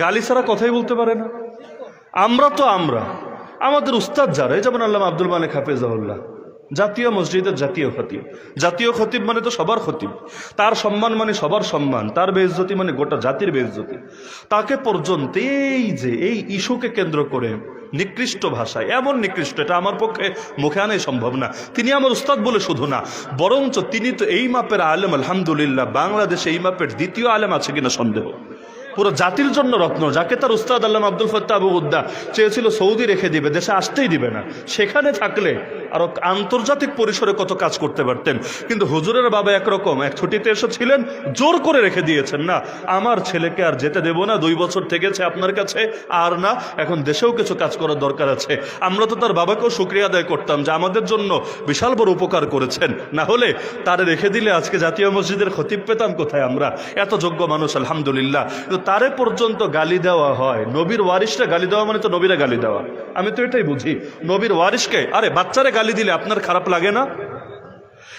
গালি ছাড়া কথাই বলতে পারে না। আমরা তো আমরা। আমাদের উস্তাদ যারা যেমন আল্লাহ আব্দুল মালিক হাফিজাহুল্লাহ জাতীয় মসজিদের জাতীয় খতিব। জাতীয় খতিব মানে তো সবার খতিব। তার সম্মান মানে সবার সম্মান, তার বেইজ্জতি মানে গোটা জাতির বেইজ্জতি। তাকে পর্যন্ত এই যে এই ইস্যুকে কেন্দ্র করে নিকৃষ্ট ভাষায়, এমন নিকৃষ্ট, এটা আমার পক্ষে মুখে আনাই সম্ভব না। তিনি আমার উস্তাদ বলে শুধু না, বরঞ্চ তিনি তো এই মাপের আলেম, আলহামদুলিল্লাহ, বাংলাদেশে এই মাপের দ্বিতীয় আলেম আছে কিনা সন্দেহ। পুরো জাতির জন্য রত্ন, যাকে তার উস্তাদ আল্লাহ আব্দুল ফত্তা আবু উদ্দা চেয়েছিল সৌদি রেখে দিবে, দেশে আসতেই দিবে না। সেখানে থাকলে আরও আন্তর্জাতিক পরিসরে কত কাজ করতে পারতেন। কিন্তু হুজুরের বাবা একরকম, এক ছুটিতে এসেছিলেন, জোর করে রেখে দিয়েছেন, না। আমার ছেলেকে আর যেতে দেব না, দুই বছর থেকেছে আপনার কাছে, আর না, এখন দেশেও কিছু কাজ করার দরকার আছে। আমরা তো তার বাবাকেও শুক্রিয়া আদায় করতাম যে আমাদের জন্য বিশাল বড় উপকার করেছেন। না হলে তারে রেখে দিলে আজকে জাতীয় মসজিদের খতিব পেতাম কোথায় আমরা? এত যোগ্য মানুষ, আলহামদুলিল্লাহ। কিন্তু তারে পর্যন্ত গালি দেওয়া হয়। নবীর ওয়ারিসরা গালি দেওয়া মানে তো নবীরা গালি দেওয়া। আমি তো এটাই বুঝি। নবীর ওয়ারিসকে আরে বাচ্চারে গালি দিলে আপনার খারাপ লাগে না?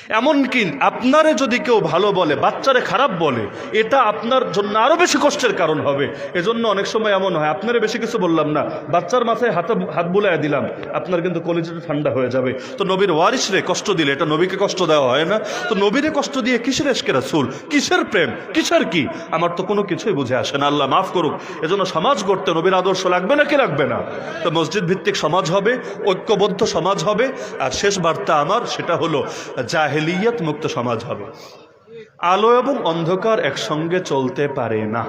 এমনকি আপনারে যদি কেউ ভালো বলে, বাচ্চারে খারাপ বলে, এটা আপনার জন্য আরও বেশি কষ্টের কারণ হবে। এজন্য অনেক সময় এমন হয়, আপনারে বেশি কিছু বললাম না, বাচ্চার মাথায় হাতে, হাত বুলাই দিলাম, আপনার কিন্তু কলিজাটা ঠান্ডা হয়ে যাবে। তো নবীর ওয়ারিস রে কষ্ট দিলে, এটা নবীকে কষ্ট দেওয়া হয় না। তো নবীরে কষ্ট দিয়ে কিসের এসকে রাসুল? কিসের প্রেম? কিসের কি? আমার তো কোনো কিছুই বুঝে আসে না, আল্লাহ মাফ করুক। এজন্য সমাজ গড়তে নবীর আদর্শ লাগবে না কি লাগবে না? তো মসজিদ ভিত্তিক সমাজ হবে, ঐক্যবদ্ধ সমাজ হবে, আর শেষ বার্তা আমার, সেটা হলো জাহেলিয়াত মুক্ত সমাজ হবে। আলো এবং অন্ধকার একসঙ্গে চলতে পারে না।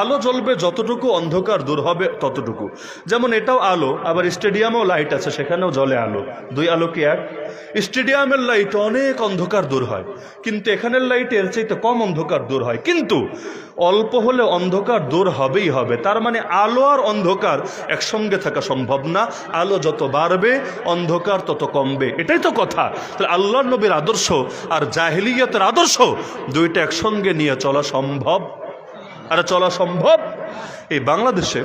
আলো জ্বলবে যতটুকু অন্ধকার দূর হবে ততটুকু। যেমন এটাও আলো, আবার স্টেডিয়ামেও লাইট আছে, সেখানেও জলে আলো। দুই আলো কি এক? স্টেডিয়ামের লাইট অনেক অন্ধকার দূর হয়, কিন্তু এখানের লাইটের চাইতে কম অন্ধকার দূর হয়। কিন্তু অল্প হলে অন্ধকার দূর হবেই হবে, তার মানে আলো আর অন্ধকার একসঙ্গে থাকা সম্ভব না। আলো যত বাড়বে, অন্ধকার তত কমবে। এটাই তো কথা। তাহলে আল্লাহ নবীর আদর্শ আর জাহেলিয়াতের আদর্শ দুইটা একসঙ্গে নিয়ে চলা সম্ভব আর চলা সম্ভব? এই বাংলাদেশে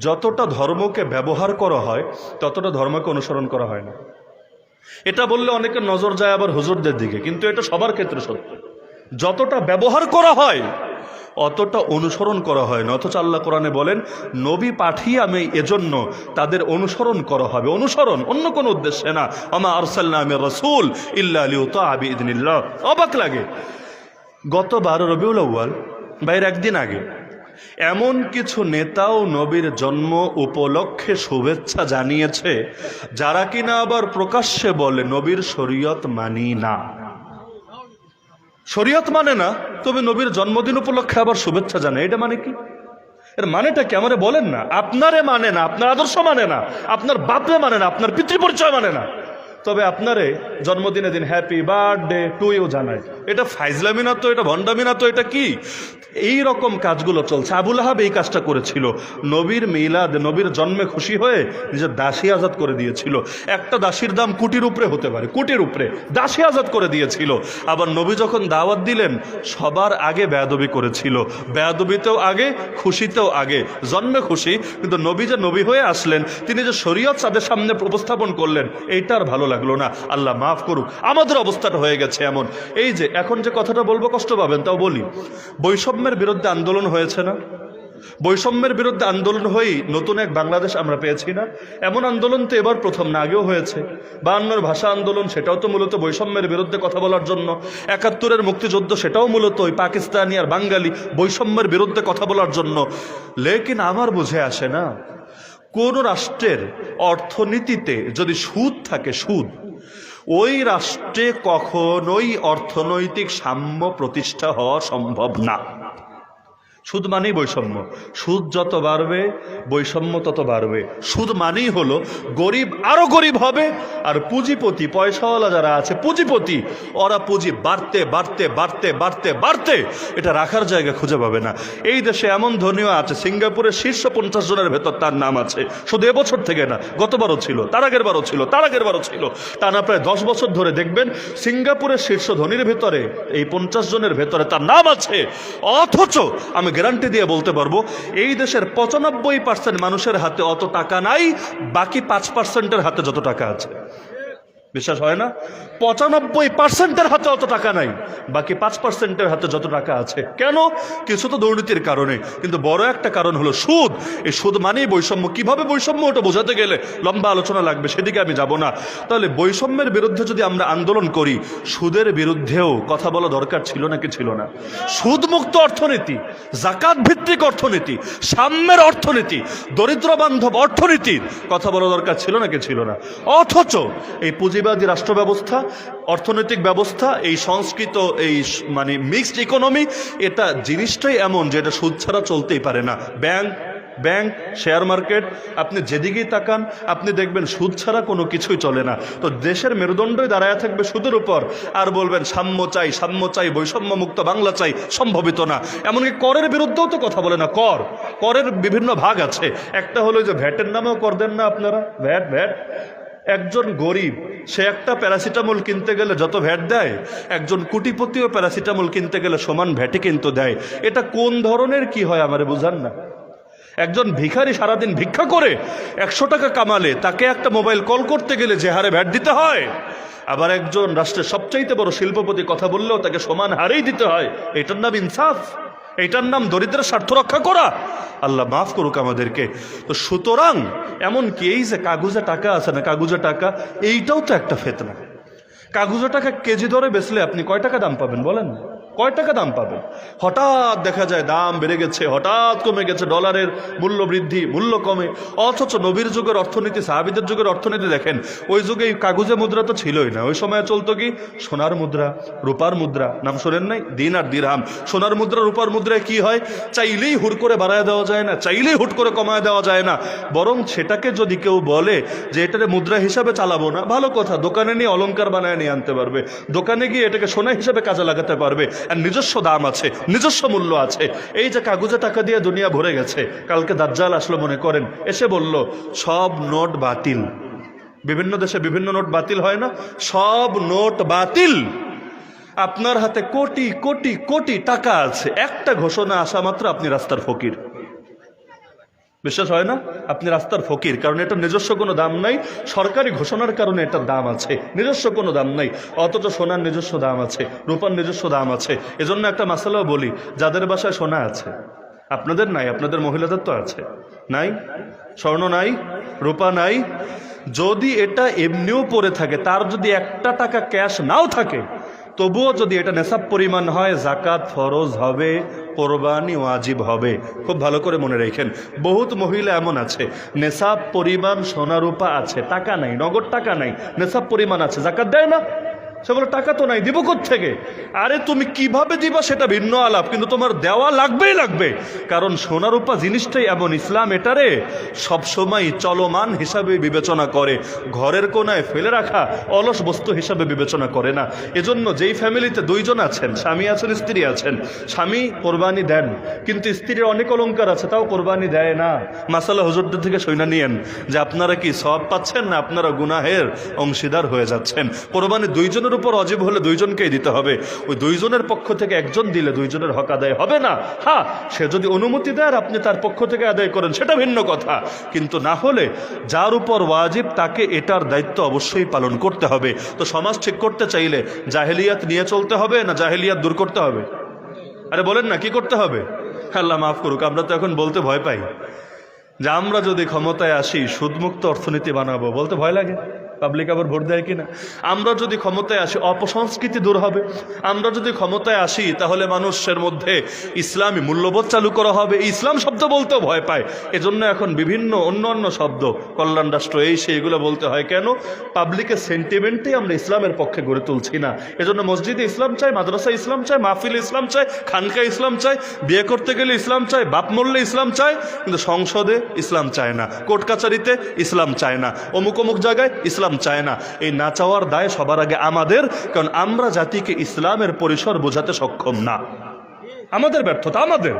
যতটা ধর্মকে ব্যবহার করা হয়, ততটা ধর্মকে অনুসরণ করা হয় না। এটা বললে অনেকের নজর যায় আবার হুজুরদের দিকে, কিন্তু এটা সবার ক্ষেত্রে সত্য। যতটা ব্যবহার করা হয়, অতটা অনুসরণ করা হয় না। অথচ আল্লাহ কোরআনে বলেন, নবী পাঠিয়ে আমি এজন্য তাদের অনুসরণ করা হবে। অনুসরণ অন্য কোনো উদ্দেশ্যে না। আমা আরসাল্লাহ রসুল ইল্লা আলী আবি ইদিনিল্লাহ অবাক লাগে। গত বারো রবিউল আউ্য়াল বাইর একদিন আগে, এমন কিছু নেতাও নবীর জন্ম উপলক্ষে শুভেচ্ছা জানিয়েছে, যারা কিনা আবার প্রকাশ্যে বলে নবীর শরীয়ত মানি না। শরীয়ত মানে না, তবে নবীর জন্মদিন উপলক্ষে আবার শুভেচ্ছা জানে এটা মানে কি? এর মানেটা কি? আমারে বলেন না। আপনারে মানে না, আপনার আদর্শ মানে না, আপনার বাপরে মানে না, আপনার পিতৃপরিচয় মানে না। তবে আপনারে জন্মদিনে দিন হ্যাপি বার্থডে টু ইউ জানায়। এটা ফাইজলামি না এটা ভণ্ডামি এটা কি? এই রকম কাজগুলো চলছে। আবুল আহাব এই কাজটা করেছিল। নবীর মিলাদ, নবীর জন্মে খুশি হয়ে নিজের দাসী আজাদ করে দিয়েছিল। একটা দাসীর দাম কোটির উপরে হতে পারে, কোটির উপরে। দাসী আজাদ করে দিয়েছিল। আবার নবী যখন দাওয়াত দিলেন, সবার আগে বেয়াদবি করেছিল। বেয়াদবিতেও আগে, খুশিতেও আগে। জন্মে খুশি, কিন্তু নবী যে নবী হয়ে আসলেন, তিনি যে শরীয়ত তাদের সামনে উপস্থাপন করলেন, এইটার ভালো লাগল না। আল্লাহ মাফ করুক। আমাদের অবস্থাটা হয়ে গেছে এমন। এই যে এখন যে কথাটা বলব কষ্ট পাবেন, তাও বলি। বৈষম্যের বিরুদ্ধে আন্দোলন হয়েছে না। বৈষম্যের বিরুদ্ধে আন্দোলন হয়েই নতুন এক বাংলাদেশ আমরা পেয়েছি না। এমন আন্দোলন তো এবার প্রথম না, আগেও হয়েছে। বায়ান্নর ভাষা আন্দোলন, সেটাও তো মূলত বৈষম্যের বিরুদ্ধে কথা বলার জন্য। একাত্তরের মুক্তিযুদ্ধ, সেটাও মূলত ওই পাকিস্তানি আর বাঙালি বৈষম্যের বিরুদ্ধে কথা বলার জন্য। লেকিন আমার বুঝে আসে না, কোন রাষ্ট্রের অর্থনীতিতে যদি সুদ থাকে, সুদ ওই রাষ্ট্রে কখনোই অর্থনৈতিক সাম্য প্রতিষ্ঠা হওয়া সম্ভব না। সুদ মানেই বৈষম্য। সুদ যত বাড়বে, বৈষম্য তত বাড়বে। সুদ মানেই হলো গরিব আরও গরিব হবে, আর পুঁজিপতি, পয়সাওয়ালা যারা আছে, পুঁজিপতি, ওরা পুঁজি বাড়তে বাড়তে বাড়তে বাড়তে বাড়তে, এটা রাখার জায়গা খুঁজে পাবে না। এই দেশে এমন ধনীয় আছে, সিঙ্গাপুরের শীর্ষ পঞ্চাশ জনের ভেতর তার নাম আছে। শুধু এবছর থেকে না, গতবারও ছিল, তার আগের বারও ছিল, তার আগের বারও ছিল। টানা প্রায় দশ বছর ধরে দেখবেন সিঙ্গাপুরের শীর্ষ ধনীর ভেতরে, এই পঞ্চাশ জনের ভেতরে তার নাম আছে। অথচ আমি গ্যারান্টি দিয়ে বলতে পারব, এই দেশের পঁচানব্বই পার্সেন্ট মানুষের হাতে অত টাকা নাই, বাকি পাঁচ পার্সেন্টের হাতে যত টাকা আছে। বিশ্বাস হয় না? পঁচানব্বই পার্সেন্টের হাতে অত টাকা নাই। বাকি পাঁচ পার্সেন্টের হাতে যত টাকা আছে। কেন? কিছু তো দুর্নীতির কারণে। কিন্তু বড় একটা কারণ হলো সুদ। এই সুদ মানেই বৈষম্য। কীভাবে বৈষম্য ওটা বোঝাতে গেলে লম্বা আলোচনা লাগবে, সেদিকে আমি যাব না। তাহলে বৈষম্যের বিরুদ্ধে যদি আমরা আন্দোলন করি, সুদের বিরুদ্ধেও কথা বলা দরকার ছিল নাকি ছিল না? সুদমুক্ত অর্থনীতি জাকাত ভিত্তিক অর্থনীতি, সাম্যের অর্থনীতি দরিদ্র বান্ধব অর্থনীতির কথা বলা দরকার ছিল নাকি ছিল না? অথচ এই পুঁজিবাদী রাষ্ট্র ব্যবস্থা অর্থনৈতিক ব্যবস্থা, এই সংস্কৃত, এই মানে মিক্সড ইকোনমি এটা জিনিসটাই এমন যে এটা সুদ ছাড়া চলতেই পারে না। ব্যাংক ব্যাংক শেয়ার মার্কেট আপনি যেদিকেই তাকান, আপনি দেখবেন সুদ ছাড়া কোনো কিছুই চলে না। তো দেশের মেরুদণ্ডই দাঁড়ায় থাকবে সুদের উপর। আর বলবেন, সাম্য চাই সাম্য চাই বৈষম্য মুক্ত বাংলা চাই, সম্ভবিত না। এমনকি করের বিরুদ্ধেও তো কথা বলে না, কর। করের বিভিন্ন ভাগ আছে। একটা হলো যে ভ্যাটের নামেও কর দেন না আপনারা। VAT VAT. একজন গরিব, সে একটা প্যারাসিটামল কিনতে গেলে যত ভ্যাট দেয়, একজন কুটিপতিও প্যারাসিটামল কিনতে গেলে সমান ভ্যাটই কিন্তু দেয়। এটা কোন ধরনের কি হয় আমারে বুঝান না। একজন ভিখারি সারাদিন ভিক্ষা করে একশো টাকা কামালে, তাকে একটা মোবাইল কল করতে গেলে যে হারে ভ্যাট দিতে হয়, আবার একজন রাষ্ট্রের সবচাইতে বড় শিল্পপতি কথা বললেও তাকে সমান হারেই দিতে হয়, এটার নাম ইনসাফ। এটার নাম দরিদ্রের স্বার্থ রক্ষা করা। আল্লাহ মাফ করুক আমাদেরকে। তো সুতরাং এমন কি এই যে কাগজে টাকা আছে না, কাগজে টাকা, এইটাও তো একটা ফেতনা। কাগজে টাকা কেজি ধরে বেচলে আপনি কয় টাকা দাম পাবেন বলেন? কয় টাকা দাম পাবেন? হঠাৎ দেখা যায় দাম বেড়ে গেছে, হঠাৎ কমে গেছে, ডলারের মূল্য বৃদ্ধি, মূল্য কমে। অথচ নবীর যুগের অর্থনীতি, সাহাবিদের যুগের অর্থনীতি দেখেন, ওই যুগে এই কাগজে মুদ্রা তো ছিলই না। ওই সময় চলতো কি? সোনার মুদ্রা, রূপার মুদ্রা। নাম শোনেন নাই? দিন আর দিরহাম। সোনার মুদ্রা, রূপার মুদ্রায় কি হয়? চাইলেই হুট করে বাড়ায় দেওয়া যায় না, চাইলেই হুট করে কমায় দেওয়া যায় না। বরং সেটাকে যদি কেউ বলে যে এটাকে মুদ্রা হিসাবে চালাবো না, ভালো কথা, দোকানে নিয়ে অলংকার বানায় নিয়ে আনতে পারবে। দোকানে গিয়ে এটাকে সোনা হিসাবে কাজে লাগাতে পারবে। আর নিজস্ব দাম আছে, নিজস্ব মূল্য আছে। এই যে কাগজে টাকা দিয়ে দুনিয়া ভরে গেছে, কালকে দাজ্জাল আসলো মনে করেন, এসে বলল, সব নোট বাতিল। বিভিন্ন দেশে বিভিন্ন নোট বাতিল হয় না? সব নোট বাতিল। আপনার হাতে কোটি কোটি কোটি টাকা আছে। একটা ঘোষণা আসা মাত্র আপনি রাস্তার ফকির। বিশ্বাস হয় না? আপনি রাস্তার ফকির, কারণ এটা নিজস্ব কোনো দাম নাই। সরকারি ঘোষণার কারণে এটার দাম আছে। নিজস্ব কোনো দাম নাই। অথচ সোনার নিজস্ব দাম আছে, রূপার নিজস্ব দাম আছে। এজন্য একটা মাসালাও বলি, যাদের বাসায় সোনা আছে, আপনাদের নাই, আপনাদের মহিলাদের তো আছে। নাই? স্বর্ণ নাই, রূপা নাই। যদি এটা এমনিও পড়ে থাকে, তার যদি একটা টাকা ক্যাশ নাও থাকে তবুও যদি এটা নেশাব পরিমাণ হয় জাকাত ফরজ হবে, কোরবানি ওয়াজিব হবে। খুব ভালো করে মনে রেখেন, বহুত মহিলা এমন আছে, নেশাব পরিমাণ সোনারূপা আছে, টাকা নাই, নগদ টাকা নাই, নেশাব পরিমাণ আছে জাকাত দেয় না। সে বলে, টাকা তো নাই, দিব থেকে আরে, তুমি কীভাবে দিবা সেটা ভিন্ন আলাপ, কিন্তু তোমার দেওয়া লাগবেই লাগবে। কারণ সোনা রূপা জিনিসটাই এমন, ইসলাম এটারে সবসময় চলমান হিসাবে বিবেচনা করে। ঘরের কোনায় ফেলে রাখা অলস বস্তু হিসাবে বিবেচনা করে না। এজন্য যেই ফ্যামিলিতে দুইজন আছেন, স্বামী আছেন, স্ত্রী আছেন, স্বামী কোরবানি দেন, কিন্তু স্ত্রীর অনেক অলংকার আছে, তাও কোরবানি দেয় না। মাসালা হুজুরদের থেকে সৈনা নিয়েন যে আপনারা কি সব পাচ্ছেন না আপনারা গুনাহের অংশীদার হয়ে যাচ্ছেন? কোরবানি দুইজনের উপর অজীব হলে দুইজনকেই দিতে হবে। ওই দুইজনের পক্ষ থেকে একজন দিলে দুইজনের হক আদায় হবে না। হ্যাঁ সে যদি অনুমতি দেয় আর আপনি তার পক্ষ থেকে আদায় করেন, সেটা ভিন্ন কথা। কিন্তু না হলে যার উপর ওয়াজিব, তাকে এটার দায়িত্ব অবশ্যই পালন করতে হবে। তো সমাজ ঠিক করতে চাইলে জাহেলিয়াত নিয়ে চলতে হবে না জাহেলিয়াত দূর করতে হবে? আরে বলেন না, কি করতে হবে? আল্লাহ মাফ করুক, আমরা তো এখন বলতে ভয় পাই। যে আমরা যদি ক্ষমতায় আসি, সুদমুক্ত অর্থনীতি বানাবো, বলতে ভয় লাগে? পাবলিক আবার ভোট দেয় কিনা? আমরা যদি ক্ষমতায় আসি, অপসংস্কৃতি দূর হবে। আমরা যদি ক্ষমতায় আসি, তাহলে মানুষের মধ্যে ইসলামী মূল্যবোধ চালু করা হবে। ইসলাম শব্দ বলতেও ভয় পায়। এজন্য এখন বিভিন্ন অন্য অন্য শব্দ, কল্যাণ রাষ্ট্র, এই সেই এগুলো বলতে হয়। কেন? পাবলিকের সেন্টিমেন্টেই আমরা ইসলামের পক্ষে গড়ে তুলছি না। এজন্য মসজিদে ইসলাম চাই মাদ্রাসা ইসলাম চাই, মাহফিল ইসলাম চাই খানকা ইসলাম চাই, বিয়ে করতে গেলে ইসলাম চাই, বাপ মরলে ইসলাম চাই, কিন্তু সংসদে ইসলাম চায় না। কোর্ট কাছারিতে ইসলাম চায় না। অমুক অমুক জায়গায় ইসলাম চায় না। এই না চাওয়ার দায় সবার আগে আমাদের, কারণ আমরা জাতিকে ইসলামের পরিসর বোঝাতে সক্ষম না। আমাদের ব্যর্থতা, আমাদের।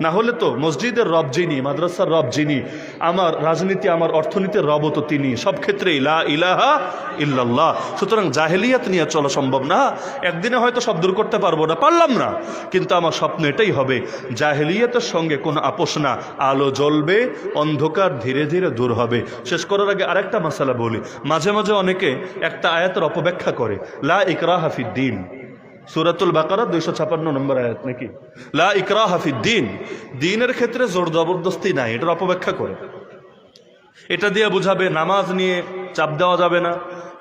না হলে তো মসজিদের রব যিনি, মাদ্রাসার রব যিনি, আমার রাজনীতি, আমার অর্থনীতির রব তো তিনি। সব ক্ষেত্রে ইলা ইলাহা ইল্লাল্লাহ। সুতরাং জাহেলিয়াত নিয়ে চলা সম্ভব না। একদিনে হয়তো সব দূর করতে পারব না, পারলাম না। কিন্তু আমার স্বপ্ন এটাই হবে, জাহেলিয়াতের সঙ্গে কোনো আপোষ না। আলো জ্বলবে, অন্ধকার ধীরে ধীরে দূর হবে। শেষ করার আগে আরেকটা মশালা বলি। মাঝে মাঝে অনেকে একটা আয়াতের অপব্যাখ্যা করে, লা ইকরা হাফিদ দিন। সুরাতুল বাকারা দুইশো ছাপান্ন নম্বর আয়াত নাকি? লা ইকরা হাফিদ্দিন দিনের ক্ষেত্রে জোর জবরদস্তি নাই, এটার অপব্যাখ্যা করে। এটা দিয়ে বুঝাবে নামাজ নিয়ে চাপ দেওয়া যাবে না,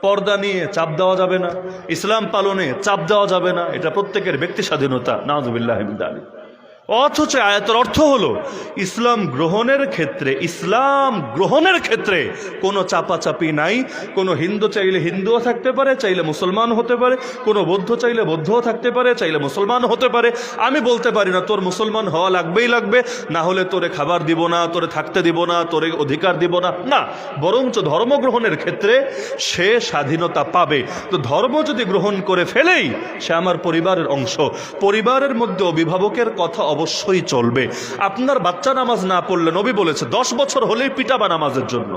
পর্দা নিয়ে চাপ দেওয়া যাবে না, ইসলাম পালনে চাপ দেওয়া যাবে না, এটা প্রত্যেকের ব্যক্তি স্বাধীনতা নাজবিল্লাহ আলী অথচ আয়াতের অর্থ হলো, ইসলাম গ্রহণের ক্ষেত্রে, ইসলাম গ্রহণের ক্ষেত্রে কোনো চাপাচাপি নাই। কোনো হিন্দু চাইলে হিন্দুও থাকতে পারে, চাইলে মুসলমান হতে পারে। কোনো বৌদ্ধ চাইলে বৌদ্ধও থাকতে পারে, চাইলে মুসলমান হতে পারে। আমি বলতে পারি না, তোর মুসলমান হওয়া লাগবেই লাগবে, না হলে তোরে খাবার দিব না, তোরে থাকতে দিব না, তোরে অধিকার দিব না। না, বরঞ্চ ধর্ম গ্রহণের ক্ষেত্রে সে স্বাধীনতা পাবে। তো ধর্ম যদি গ্রহণ করে ফেলেই সে আমার পরিবারের অংশ। পরিবারের মধ্যে অভিভাবকের কথা অবশ্যই চলবে। আপনার বাচ্চা নামাজ না পড়লে নবী বলেছে, দশ বছর হলেই পিটাবা নামাজের জন্য।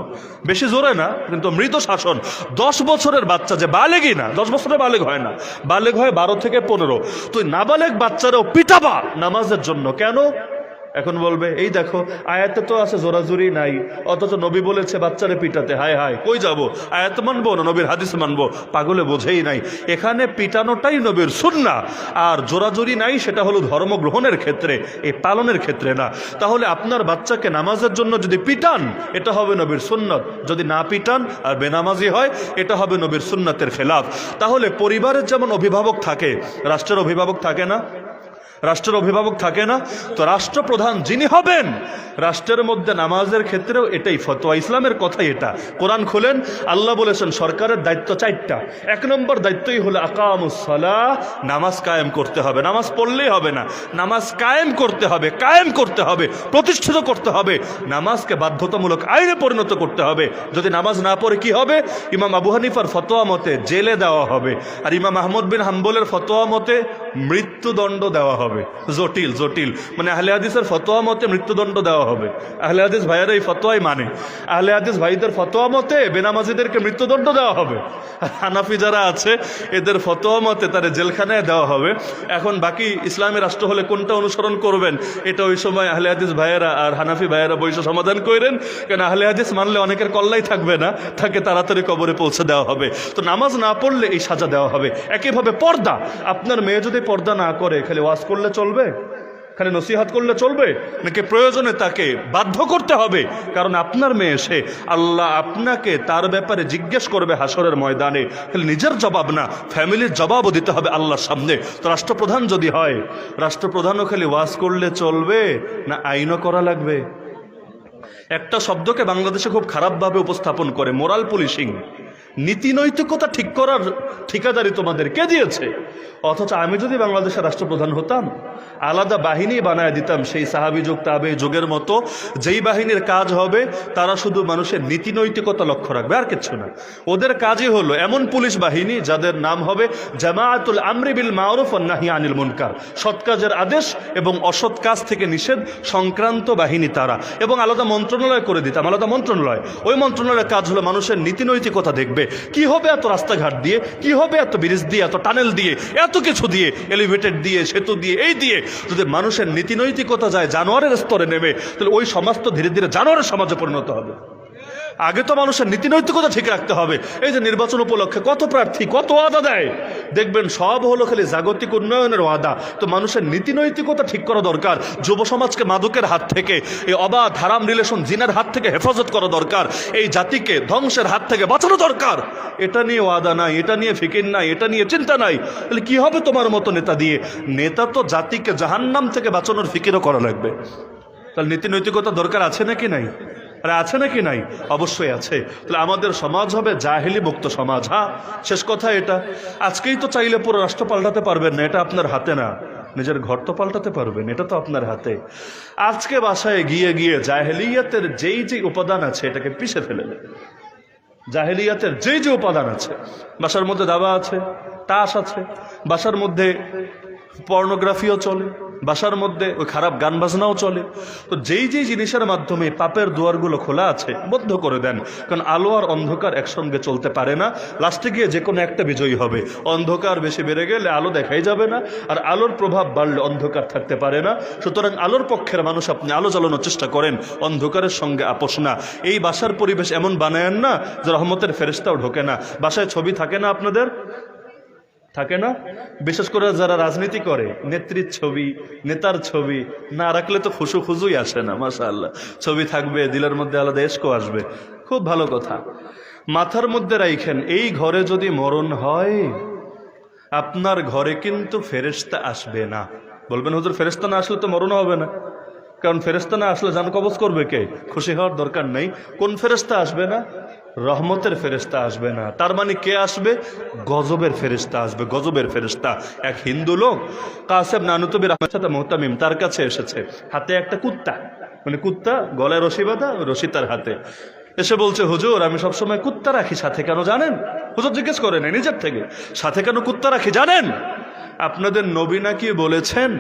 বেশি জোরে না, কিন্তু মৃত শাসন। দশ বছরের বাচ্চা যে বালেগই না, দশ বছরে বালেগ হয় না, বালেগ হয় বারো থেকে পনেরো। তুই নাবালেগ বাচ্চারাও পিটাবা নামাজের জন্য। কেন? এখন বলবে, এই দেখো, আয়াতে তো আছে জোরাজুরি নাই, অথচ নবী বলেছে বাচ্চারে পিটাতে, হায় হায়, কই যাব? আয়াত মানবো না নবীর হাদিস মানবো? পাগলে বোঝেই নাই। এখানে পিটানোটাই নবীর সুন্না, আর জোরাজুরি নাই সেটা হলো ধর্ম গ্রহণের ক্ষেত্রে এই পালনের ক্ষেত্রে না। তাহলে আপনার বাচ্চাকে নামাজের জন্য যদি পিটান, এটা হবে নবীর সুন্নত। যদি না পিটান, আর বেনামাজি হয়, এটা হবে নবীর সুন্নতের খেলাফ। তাহলে পরিবারের যেমন অভিভাবক থাকে, রাষ্ট্রের অভিভাবক থাকে না রাষ্ট্রের অভিভাবক থাকে না, তো রাষ্ট্রপ্রধান যিনি হবেন, রাষ্ট্রের মধ্যে নামাজের ক্ষেত্রেও এটাই ফতোয়া, ইসলামের কথাই এটা। কোরআন খোলেন, আল্লাহ বলেছেন, সরকারের দায়িত্ব চারটা। এক নম্বর দায়িত্বই হলো আকামুসলা নামাজ কায়েম করতে হবে। নামাজ পড়লেই হবে না, নামাজ কায়েম করতে হবে, কায়েম করতে হবে, প্রতিষ্ঠিত করতে হবে। নামাজকে বাধ্যতামূলক আইনে পরিণত করতে হবে। যদি নামাজ না পড়ে কি হবে? ইমাম আবু হানিফার ফতোয়া মতে জেলে দেওয়া হবে। আর ইমাম আহমদ বিন হাম্বলের ফতোয়া মতে মৃত্যুদণ্ড দেওয়া হবে। জটিল জটিল। মানে আহলে হাদিসের ফতোয়া মতে মৃত্যুদণ্ড দেওয়া হবে। আহলে হাদিস ভাইয়েরা এই ফতোয়াই মানে। আহলে হাদিস ভাইদের ফতোয়া মতে বেনামাজিদেরকে মৃত্যুদণ্ড দেওয়া হবে। হানাফি যারা আছে, এদের ফতোয়া মতে তারা জেলখানায় দেওয়া হবে। এখন বাকি ইসলামী রাষ্ট্র হলে কোনটা অনুসরণ করবেন, এটা ওই সময় আহলে হাদিস ভাইয়েরা আর হানাফি ভাইয়েরা বৈশ সমাধান করেন কেন আহলে হাদিস মানলে অনেকের কল্লাই থাকবে না, তাকে তাড়াতাড়ি কবরে পৌঁছে দেওয়া হবে। তো নামাজ না পড়লে এই সাজা দেওয়া হবে। একইভাবে পর্দা, আপনার মেয়ে যদি পর্দা না করে, খালি ওয়াজ করলে চলবে? খালি নসিহাত করলে চলবে? নাকি প্রয়োজনে তাকে বাধ্য করতে হবে? কারণ আপনার মেয়ে সে আল্লাহ আপনাকে তার ব্যাপারে জিজ্ঞেস করবে হাসরের ময়দানে। খালি নিজের জবাব না, ফ্যামিলির জবাবও দিতে হবে আল্লাহর সামনে। তো রাষ্ট্রপ্রধান যদি হয়, রাষ্ট্রপ্রধানও খালি ওয়াজ করলে চলবে না আইনও করা লাগবে? একটা শব্দকে বাংলাদেশে খুব খারাপভাবে উপস্থাপন করে, মোরাল পুলিশিং। নীতি নৈতিকতা ঠিক করার ঠিকাদারি তোমাদের কে দিয়েছে? অথচ আমি যদি বাংলাদেশের রাষ্ট্রপ্রধান হতাম আলাদা বাহিনী বানায় দিতাম। সেই সাহাবি যুগ, তাবে যুগের মতো যেই বাহিনীর কাজ হবে, তারা শুধু মানুষের নীতি নৈতিকতা লক্ষ্য রাখবে, আর কিচ্ছু না। ওদের কাজই হলো এমন পুলিশ বাহিনী যাদের নাম হবে জামায়াতুল আমরি বিল মারুফ নাহি আনিল মুনকার। সৎ কাজের আদেশ এবং অসৎ কাজ থেকে নিষেধ সংক্রান্ত বাহিনী তারা। এবং আলাদা মন্ত্রণালয় করে দিতাম, আলাদা মন্ত্রণালয়। ওই মন্ত্রণালয়ের কাজ হলো মানুষের নীতি নৈতিকতা দেখবে। কি হবে এত রাস্তাঘাট দিয়ে? কি হবে এত ব্রিজ দিয়ে, এত টানেল দিয়ে? এত কিছু দিয়ে এলিভেটেড দিয়ে, সেতু দিয়ে, এই দিয়ে যদি মানুষের নীতিনৈতিকতা যায়, জানোয়ারের স্তরে নেমে, তাহলে ওই সমাজ তো ধীরে ধীরে জানোয়ারের সমাজে পরিণত হবে। আগে তো মানুষের নীতি নৈতিকতা ঠিক রাখতে হবে। এই যে নির্বাচন উপলক্ষে কত প্রার্থী, কত ওয়াদা দেয়? দেখবেন সব হলো খালি জাগতিক উন্নয়নের ওয়াদা। তো মানুষের নীতি নৈতিকতা ঠিক করা দরকার। যুব সমাজকে মাদকের হাত থেকে, এই অবাধ হারাম রিলেশন জিনের হাত থেকে হেফাজত করা দরকার। এই জাতিকে ধ্বংসের হাত থেকে বাঁচানো দরকার। এটা নিয়ে ওয়াদা নাই, এটা নিয়ে ফিকির নাই, এটা নিয়ে চিন্তা নাই। তাহলে কি হবে তোমার মতো নেতা দিয়ে? নেতা তো জাতিকে জাহান্নাম থেকে বাঁচানোর ফিকিরও করা লাগবে। তাহলে নীতি নৈতিকতা দরকার আছে নাকি নাই? আরে আছে নাকি নাই? অবশ্যই আছে। তাহলে আমাদের সমাজ হবে জাহেলি মুক্ত সমাজ হ্যাঁ? শেষ কথা এটা। আজকেই তো চাইলে পুরো রাষ্ট্র পাল্টাতে পারবেন না, এটা আপনার হাতে না। নিজের ঘর তো পাল্টাতে পারবেন, এটা তো আপনার হাতে। আজকে বাসায় গিয়ে গিয়ে জাহেলিয়াতের যেই যে উপাদান আছে, এটাকে পিষে ফেলে দেবে জাহেলিয়াতের যেই যে উপাদান আছে, বাসার মধ্যে দাবা আছে, তাস আছে, বাসার মধ্যে পর্নোগ্রাফিও চলে। বাসার মধ্যে ওই খারাপ গান বাজনাও চলে। তো যেই যেই জিনিসের মাধ্যমে পাপের দুয়ারগুলো খোলা আছে, বন্ধ করে দেন। কারণ আলো আর অন্ধকার একসঙ্গে চলতে পারে না। লাস্টে গিয়ে যে কোনো একটা বিজয়ী হবে। অন্ধকার বেশি বেড়ে গেলে আলো দেখাই যাবে না, আর আলোর প্রভাব বাড়লে অন্ধকার থাকতে পারে না। সুতরাং আলোর পক্ষের মানুষ আপনি আলো জ্বালানোর চেষ্টা করেন, অন্ধকারের সঙ্গে আপোষ না। এই বাসার পরিবেশ এমন বানায়েন না যে রহমতের ফেরেস্তাও ঢোকে না। বাসায় ছবি থাকে না আপনাদের? থাকে না? বিশেষ করে যারা রাজনীতি করে, নেত্রীর ছবি, নেতার ছবি, না রাখলে তো খুশু খুজুই আসে না মাসা ছবি থাকবে, দিলের মধ্যে আলাদা এসকো আসবে। খুব ভালো কথা। মাথার মধ্যে রাইখেন, এই ঘরে যদি মরণ হয়, আপনার ঘরে কিন্তু ফেরেস্তা আসবে না। বলবেন, হুজুর ফেরেস্তা না আসলে তো মরণ হবে না। কারণ ফেরেস্তা না আসলে জান কবজ করবে কে? খুশি হওয়ার দরকার নেই। কোন ফেরেস্তা আসবে না? রহমতের ফেরেস্তা আসবে না। তার মানে কে আসবে? গজবের ফেরেস্তা আসবে, গজবের ফেরেস্তা এক হিন্দু লোক কাসেব নানুতবির আহমেদ সাথে মোহতামিম, তার কাছে এসেছে। হাতে একটা কুত্তা। মানে কুত্তা গলায় রশি বাঁধা, রশি তার হাতে। এসে বলছে, হুজুর, আমি সবসময় কুত্তা রাখি, সাথে কেন জানেন? হুজুর জিজ্ঞেস করে নাই, নিজের থেকে। সাথে কেন কুত্তা রাখি, জানেন? আপনাদের নবী নাকি বলেছেন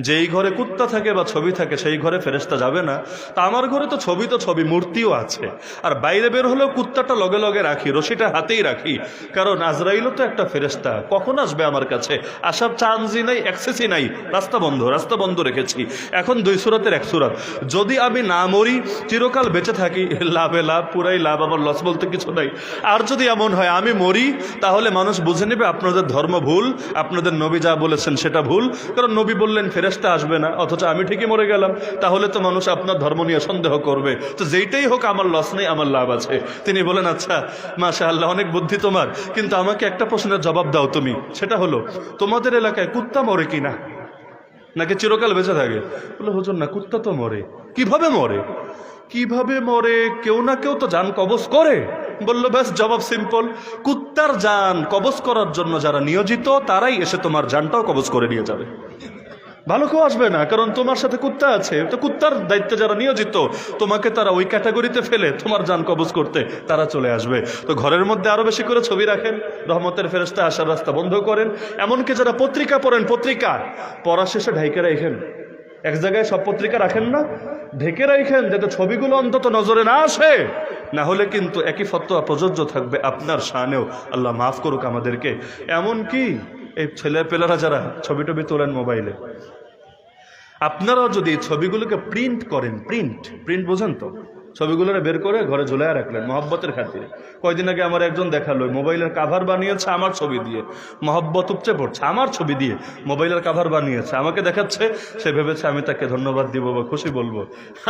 যেই ঘরে কুত্তা থাকে বা ছবি থাকে, সেই ঘরে ফেরেস্তা যাবে না। তা আমার ঘরে তো ছবি তো ছবি, মূর্তিও আছে। আর বাইরে বের হলেও কুত্তাটা লগে লগে রাখি, রশিটা হাতেই রাখি। কারণ আজরাইলও তো একটা ফেরেস্তা কখন আসবে আমার কাছে? আসার চান্সই নাই অ্যাক্সেসই নাই। রাস্তা বন্ধ রাস্তা বন্ধ রেখেছি। এখন দুই সুরাতের এক সুরাত। যদি আমি না মরি, চিরকাল বেঁচে থাকি, লাভে লাভ, পুরাই লাভ আমার লস বলতে কিছু নাই। আর যদি এমন হয়, আমি মরি, তাহলে মানুষ বুঝে নেবে আপনাদের ধর্ম ভুল, আপনাদের নবী যা বলেছেন সেটা ভুল। কারণ নবী বললেন ফেরেস্তা আসবে না অথচ আমি ঠিকই মরে গেলাম। তাহলে তো মানুষ আপনার ধর্ম নিয়ে সন্দেহ করবে। তো যেইটাই হোক, আমার লস নেই, আমার লাভ আছে। তিনি বলেন আচ্ছা মাশা আল্লাহ অনেক বুদ্ধি তোমার। কিন্তু আমাকে একটা প্রশ্নের জবাব দাও তুমি। সেটা হলো, তোমাদের এলাকায় কুত্তা মরে কিনা? নাকি চিরকাল বেঁচে থাকে? বলে, হুজুর, না, কুত্তা তো মরে। কীভাবে মরে? কীভাবে মরে? কেউ না কেউ তো যান কবজ করে। বলল, ব্যাস, জবাব সিম্পল কুত্তার যান কবজ করার জন্য যারা নিয়োজিত, তারাই এসে তোমার যানটাও কবজ করে নিয়ে যাবে। ভালো কেউ আসবে না, কারণ তোমার সাথে কুত্তা আছে। তো কুত্তার দায়িত্বে যারা নিয়োজিত, তোমাকে তারা ওই ক্যাটাগরিতে ফেলে তোমার যান কবজ করতে তারা চলে আসবে। তো ঘরের মধ্যে আরও বেশি করে ছবি রাখেন, রহমতের ফেরস্তা আসার রাস্তা বন্ধ করেন। এমনকি যারা পত্রিকা পড়েন, পত্রিকা, পড়া শেষে ঢাইকে রাখেন। এক জায়গায় সব পত্রিকা রাখেন না, ঢেকে রাখেন, যাতে ছবিগুলো অন্তত নজরে না আসে। না হলে কিন্তু একই ফতোয়া প্রযোজ্য থাকবে আপনার শানেও। আল্লাহ মাফ করুক আমাদেরকে। এমন কি এই ছেলে পেলেরা যারা ছবি টবি তোলেন মোবাইলে। আপনারাও যদি ছবিগুলোকে প্রিন্ট করেন প্রিন্ট প্রিন্ট বোঝেন তো? ছবিগুলো বের করে ঘরে ঝুলাইয়া রাখলেন মহব্বতের খাতিরে। কয়দিন আগে আমার একজন দেখাল, মোবাইলের কাভার বানিয়েছে আমার ছবি দিয়ে। মহব্বত উপচে পড়ছে, আমার ছবি দিয়ে মোবাইলের কাভার বানিয়েছে। আমাকে দেখাচ্ছে, সে ভেবেছে আমি তাকে ধন্যবাদ দিব বা খুশি বলব।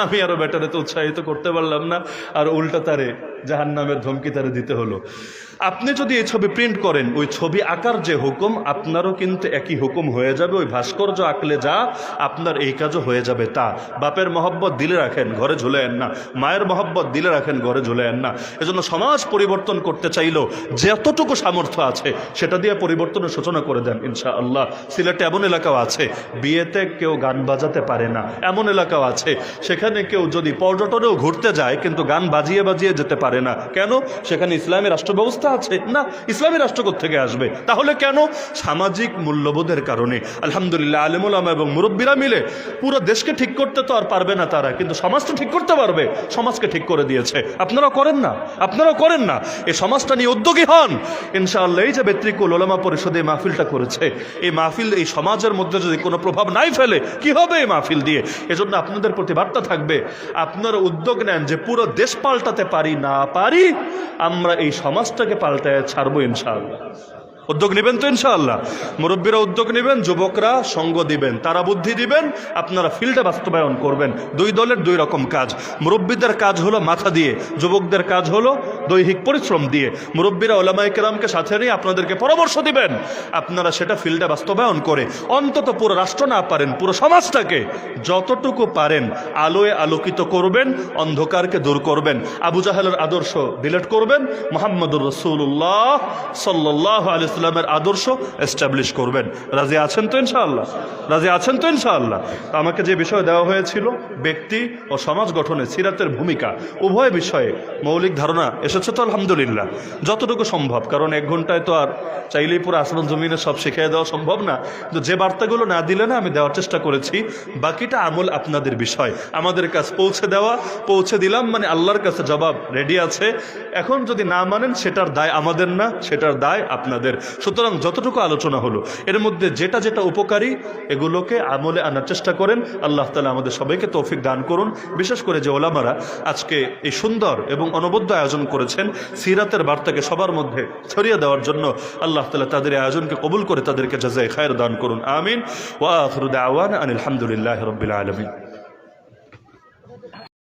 আমি আরও বেটারে তো উৎসাহিত করতে পারলাম না, আর উল্টা তারে জাহান নামের ধমকি তারে দিতে হলো। আপনি যদি এই ছবি প্রিন্ট করেন, ওই ছবি আঁকার যে হুকুম, আপনারও কিন্তু একই হুকুম হয়ে যাবে, ওই ভাস্কর্য আঁকলে যা, আপনার এই কাজও হয়ে যাবে তা। বাপের মহব্বত দিলে রাখেন, ঘরে ঝুলেন না। মায়ের মহব্বত দিলে রাখেন, ঘরে ঝুলেন না। এজন্য সমাজ পরিবর্তন করতে চাইলেও যতটুকু সামর্থ্য আছে, সেটা দিয়ে পরিবর্তনের সূচনা করে দেন ইনশা আল্লাহ সিলেটে এমন এলাকাও আছে, বিয়েতে কেউ গান বাজাতে পারে না। এমন এলাকাও আছে, সেখানে কেউ যদি পর্যটনেও ঘুরতে যায়, কিন্তু গান বাজিয়ে বাজিয়ে যেতে পারে না। কেন? সেখানে ইসলামী রাষ্ট্র ব্যবস্থা আছে? না, ইসলামী রাষ্ট্র থেকে আসবে? তাহলে কেন? সামাজিক মূল্যবোধের কারণে। আলহামদুলিল্লাহ আলিমুলামা এবং মুরব্বীরা মিলে পুরো দেশকে ঠিক করতে তো আর পারবে না তারা, কিন্তু সমাজটা ঠিক করতে পারবে। সমাজকে ঠিক করে দিয়েছে। আপনারা করেন না? আপনারাও করেন না? এই সমাজটা নিয়ে উদ্যোগী হন। ইনশাআল্লাহ, এই যে বেত্রিকুল ওলামা পরিষদে এই মাহফিলটা করেছে, এই মাহফিল, এই সমাজের মধ্যে যদি কোনো প্রভাব নাই ফেলে, কি হবে এই মাহফিল দিয়ে? এজন্য আপনাদের প্রতি বার্তা থাকবে, আপনারা উদ্যোগ নেন যে পুরো দেশ পাল্টাতে পারি না পারি, আমরা এই সমাজটাকে পাল্টায় ছাড়বো ইনশাআল্লাহ। উদ্যোগ নেবেন তো ইনশাআল্লাহ। মুরব্বীরা উদ্যোগ নেবেন, যুবকরা সঙ্গ দিবেন, তারা বুদ্ধি দিবেন, আপনারা ফিল্ডে বাস্তবায়ন করবেন। দুই দলের দুই রকম কাজ। মুরব্বীদের কাজ হলো মাথা দিয়ে, যুবকদের কাজ হলো দৈহিক পরিশ্রম দিয়ে। মুরব্বীরা ওলামাই কেরামকে সাথে নিয়ে আপনাদেরকে পরামর্শ দিবেন। আপনারা সেটা ফিল্ডে বাস্তবায়ন করে অন্তত পুরো রাষ্ট্র না পারেন, পুরো সমাজটাকে যতটুকু পারেন আলোয় আলোকিত করবেন, অন্ধকারকে দূর করবেন। আবু জাহালের আদর্শ ডিলেট করবেন। মোহাম্মদুর রসুল্লাহ সাল্লাহ আলি ইসলামের আদর্শ এস্টাবলিশ করবেন। রাজি আছেন তো ইনশাআল্লাহ? রাজি আছেন তো ইনশাআল্লাহ? আমাকে যে বিষয় দেওয়া হয়েছিল, ব্যক্তি ও সমাজ গঠনে সিরাতের ভূমিকা, উভয় বিষয়ে মৌলিক ধারণা এসেছে তো আলহামদুলিল্লাহ। যতটুকু সম্ভব, কারণ এক ঘন্টায় তো আর চাইলেই পুরো আসমান জমিনে সব শিখিয়ে দেওয়া সম্ভব না। কিন্তু যে বার্তাগুলো না দিলে না আমি দেওয়ার চেষ্টা করেছি, বাকিটা আমল আপনাদের বিষয়। আমাদের কাছে পৌঁছে দেওয়া, পৌঁছে দিলাম মানে আল্লাহর কাছে জবাব রেডি আছে। এখন যদি না মানেন, সেটার দায় আমাদের না, সেটার দায় আপনাদের। সুতরাং যতটুকু আলোচনা হলো, এর মধ্যে যেটা যেটা উপকারী, এগুলোকে আমলে আনার চেষ্টা করেন। আল্লাহ তালা আমাদের সবাইকে তৌফিক দান করুন। বিশেষ করে যে ওলামারা আজকে এই সুন্দর এবং অনবদ্য আয়োজন করেছেন, সিরাতের বার্তাকে সবার মধ্যে ছড়িয়ে দেওয়ার জন্য আল্লাহ তালা তাদের আয়োজনকে কবুল করে তাদেরকে জাজায় খায়ের দান করুন। আমিন। ওয়া আখরুদ আওয়ান আনিল হামদুলিল্লাহ আলমিন।